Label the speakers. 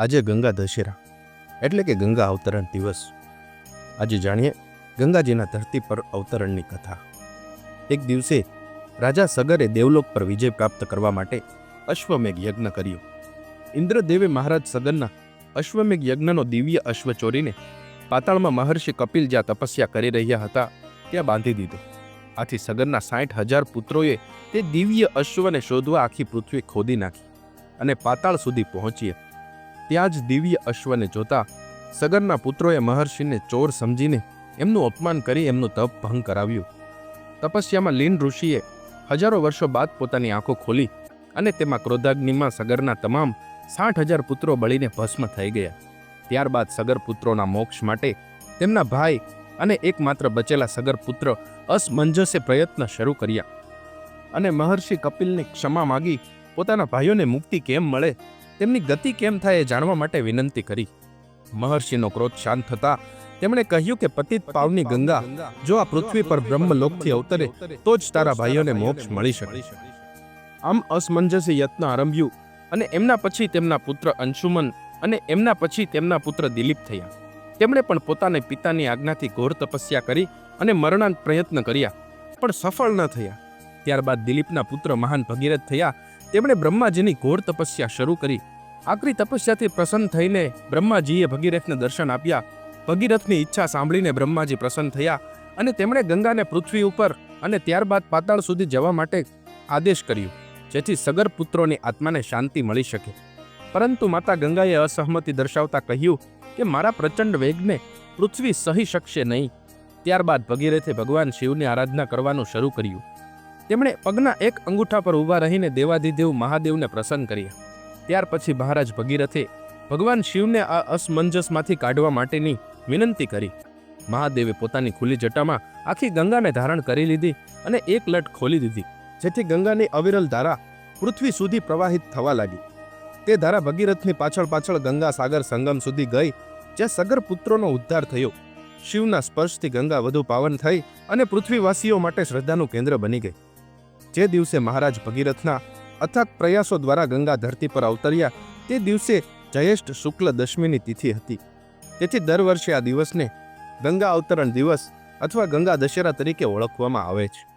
Speaker 1: આજે ગંગા દશેરા. એટલે કે ગંગા અવતરણ દિવસ. આજે જાણીએ ગંગાજીના ધરતી પર અવતરણની કથા. એક દિવસે રાજા સગરે દેવલોક પર વિજય પ્રાપ્ત કરવા માટે અશ્વમેઘ યજ્ઞ કર્યો. ઇન્દ્રદેવે મહારાજ સગરના અશ્વમેઘ યજ્ઞનો દિવ્ય અશ્વ ચોરીને પાતાળમાં મહર્ષિ કપિલ જ્યાં તપસ્યા કરી રહ્યા હતા, ત્યાં બાંધી દીધો. આથી સગરના સાઠ હજાર પુત્રોએ તે દિવ્ય અશ્વને શોધવા આખી પૃથ્વી ખોદી નાખી અને પાતાળ સુધી પહોંચીએ ત્યાં જ દિવ્ય અશ્વને જોતા સગરના પુત્રોએ મહર્ષિને ચોર સમજીને એમનું અપમાન કરી એમનું તપ ભંગ કરાવ્યું. તપસ્યામાં લીન ઋષિએ હજારો વર્ષો બાદ પોતાની આંખો ખોલી અને તેમાં ક્રોધાગ્નિમાં સગરના તમામ સાઠ હજાર પુત્રો બળીને ભસ્મ થઈ ગયા. ત્યારબાદ સગર પુત્રોના મોક્ષ માટે તેમના ભાઈ અને એકમાત્ર બચેલા સગર પુત્ર અસમંજસે પ્રયત્ન શરૂ કર્યા. અને મહર્ષિ કપિલને ક્ષમા માગી પોતાના ભાઈઓને મુક્તિ કેમ મળે? તેમની ગતિ કેમ થાય એ જાણવા માટે વિનંતી કરી. મહર્ષિનો ક્રોધ શાંત થતા તેમણે કહ્યું કે પતિત પાવની ગંગા, જો આ પૃથ્વી પર બ્રહ્મલોકથી અવતરે, તો જ તારા ભાઈઓને મોક્ષ મળી શકે. આમ અસમંજસે યત્ન આરંભ્યું અને એમના પછી તેમના પુત્ર અંશુમન અને એમના પછી તેમના પુત્ર દિલીપ થયા. તેમણે પણ પોતાને પિતાની આજ્ઞાથી ઘોર તપસ્યા કરી અને મરણાંત પ્રયત્ન કર્યા, પણ સફળ ન થયા. ત્યારબાદ દિલીપના પુત્ર મહાન ભગીરથ થયા તેમણે બ્રહ્માજીની ઘોર તપસ્યા શરૂ કરી. આકરી તપસ્યાથી પ્રસન્ન થઈને બ્રહ્માજીએ ભગીરથને દર્શન આપ્યા. ભગીરથની ઈચ્છા સાંભળીને બ્રહ્માજી પ્રસન્ન થયા અને તેમણે ગંગાને પૃથ્વી ઉપર અને ત્યારબાદ પાતાળ સુધી જવા માટે આદેશ કર્યો, જેથી સગર પુત્રોની આત્માને શાંતિ મળી શકે. પરંતુ માતા ગંગાએ અસહમતિ દર્શાવતા કહ્યું કે મારા પ્રચંડ વેગને પૃથ્વી સહી શકશે નહીં. ત્યારબાદ ભગીરથે ભગવાન શિવની આરાધના કરવાનું શરૂ કર્યું. તેમણે પગના એક અંગૂઠા પર ઊભા રહીને દેવાધિદેવ મહાદેવને પ્રસન્ન કર્યા. ત્યાર પછી મહારાજ ભગીરથે ભગવાન શિવને આ અસમંજસમાંથી કાઢવા માટેની વિનંતી કરી. મહાદેવે પોતાની ખુલ્લી જટામાં આખી ગંગાને ધારણ કરી લીધી અને એક લટ ખોલી દીધી, જેથી ગંગાની અવિરલ ધારા પૃથ્વી સુધી પ્રવાહિત થવા લાગી. તે ધારા ભગીરથની પાછળ પાછળ ગંગા સાગર સંગમ સુધી ગઈ, જ્યાં સગર પુત્રોનો ઉદ્ધાર થયો. શિવના સ્પર્શથી ગંગા વધુ પાવન થઈ અને પૃથ્વીવાસીઓ માટે શ્રદ્ધાનું કેન્દ્ર બની ગઈ. જે દિવસે મહારાજ ભગીરથના અથાગ પ્રયાસો દ્વારા ગંગા ધરતી પર અવતર્યા, તે દિવસે જયેષ્ઠ શુક્લ દશમીની તિથિ હતી. તેથી દર વર્ષે આ દિવસને ગંગા અવતરણ દિવસ અથવા ગંગા દશેરા તરીકે ઓળખવામાં આવે છે.